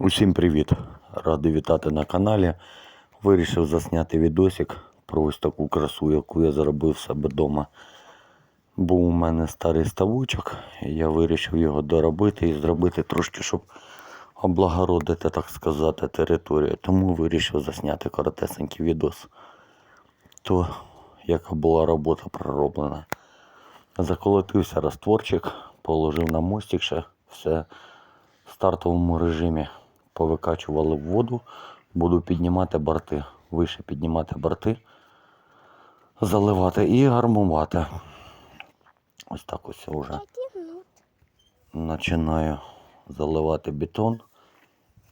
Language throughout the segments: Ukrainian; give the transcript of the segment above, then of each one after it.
Усім привіт! Радий вітати на каналі. Вирішив засняти відосик про ось таку красу, яку я зробив в себе вдома. Був у мене старий ставочок, і я вирішив його доробити і зробити трошки, щоб облагородити, так сказати, територію. Тому вирішив засняти коротесенький відос. То, яка була робота пророблена. Заколотився растворчик, положив на мостик ще все в стартовому режимі. Повикачували воду, буду піднімати борти, вище піднімати борти, заливати і гармувати. Ось так ось вже починаю заливати бетон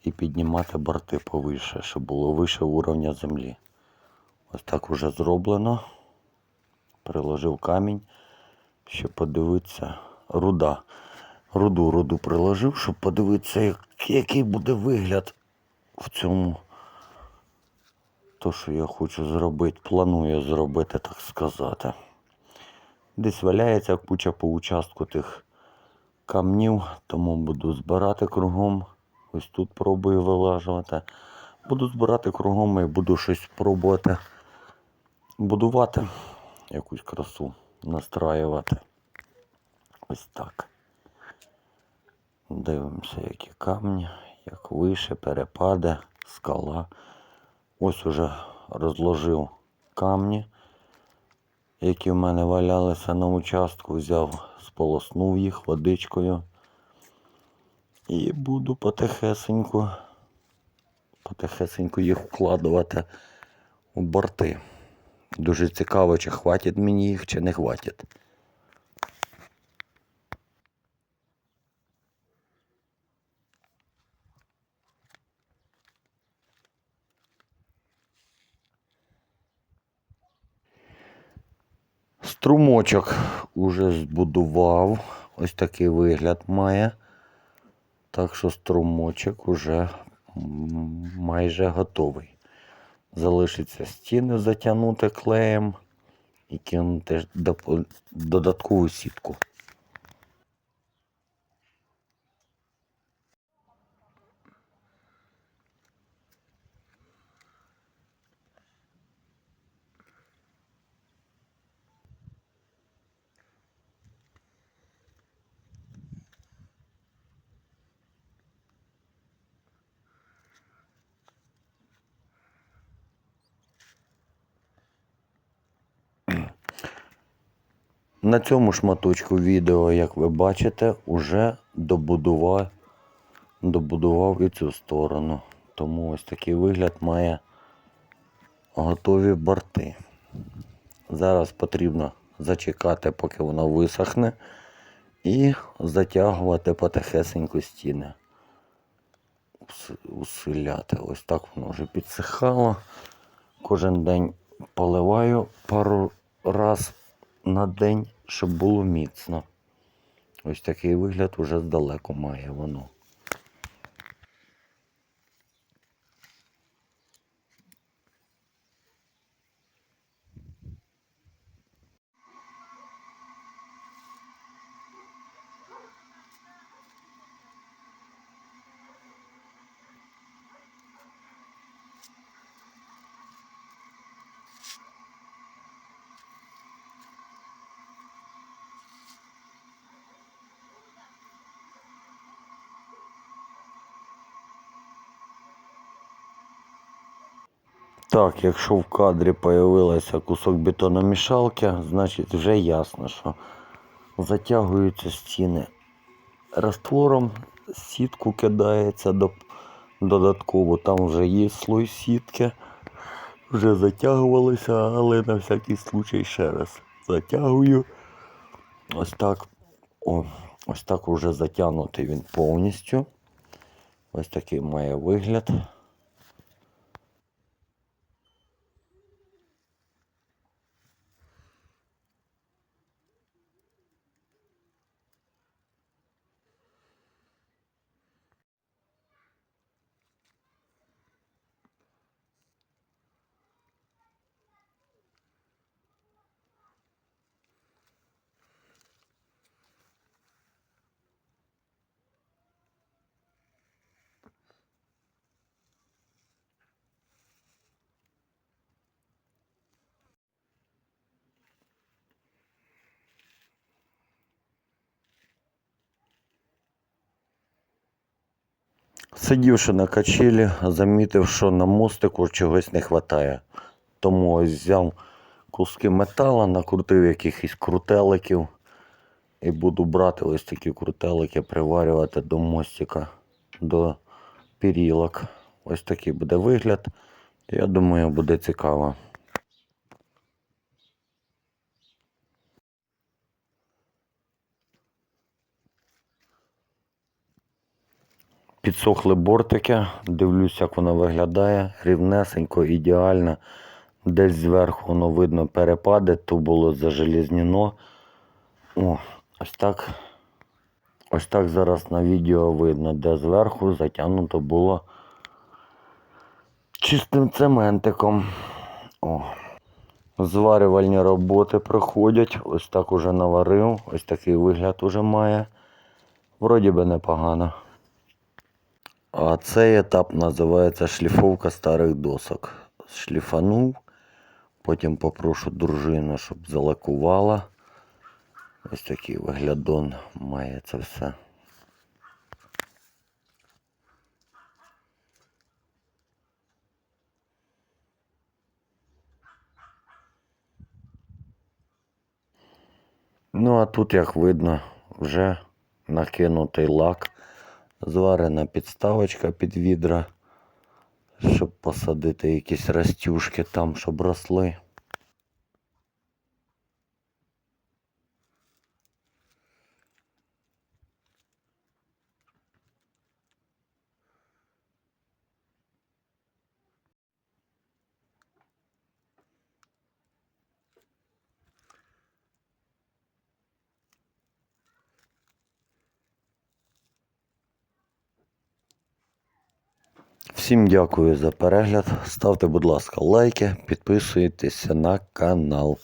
і піднімати борти повише, щоб було вище уровня землі. Ось так вже зроблено. Приложив камінь, щоб подивитися. Руда. Руду руду приложив, щоб подивитися, як- який буде вигляд в цьому. То, що я хочу зробити, планую зробити, так сказати. Десь валяється куча по участку тих камнів, тому буду збирати кругом. Ось тут пробую вилажувати. Буду збирати кругом і буду щось пробувати будувати, якусь красу, настраювати. Ось так. Дивимося, які камні, як вище, перепади, скала. Ось уже розложив камні, які в мене валялися на участку, взяв, сполоснув їх водичкою. І буду потихесеньку, потихесеньку їх вкладувати у борти. Дуже цікаво, чи хватить мені їх, чи не хватить. Струмочок уже збудував. Ось такий вигляд має. Так що струмочок уже майже готовий. Залишиться стіни затягнути клеєм і кинути додаткову сітку. На цьому шматочку відео, як ви бачите, уже добудував, добудував і цю сторону. Тому ось такий вигляд має готові борти. Зараз потрібно зачекати, поки воно висохне, і затягувати потихесеньку стіни. Усиляти. Ось так воно вже підсихало. Кожен день поливаю пару раз на день, щоб було міцно. Ось такий вигляд уже здалеку має воно. Так, якщо в кадрі появилася кусок бетономішалки, значить вже ясно, що затягуються стіни раствором, сітку кидається додатково, там вже є слой сітки, вже затягувалися, але на всякий случай ще раз затягую. Ось так. О, ось так уже затягнутий він повністю. Ось такий має вигляд. Сидівши на качелі, замітив, що на мостику чогось не вистачає. Тому ось взяв куски метала, накрутив якихось крутеликів і буду брати ось такі крутелики, приварювати до мостика, до пірілок. Ось такий буде вигляд. Я думаю, буде цікаво. Підсохли бортики, дивлюсь, як воно виглядає. Рівнесенько, ідеально. Десь зверху воно видно перепади, то було зажелезнено. О, ось так. Ось так зараз на відео видно, де зверху затягнуто було чистим цементиком. О. Зварювальні роботи проходять. Ось так уже наварив. Ось такий вигляд уже має. Вроді би непогано. А цей етап називається шліфовка старих досок. Шліфанув, потім попрошу дружину, щоб залакувала. Ось такий виглядон має це все. Ну, а тут, як видно, вже накинутий лак, зварена підставочка під відра, щоб посадити якісь растюшки там, щоб росли. Всім дякую за перегляд. Ставте, будь ласка, лайки, підписуйтесь на канал.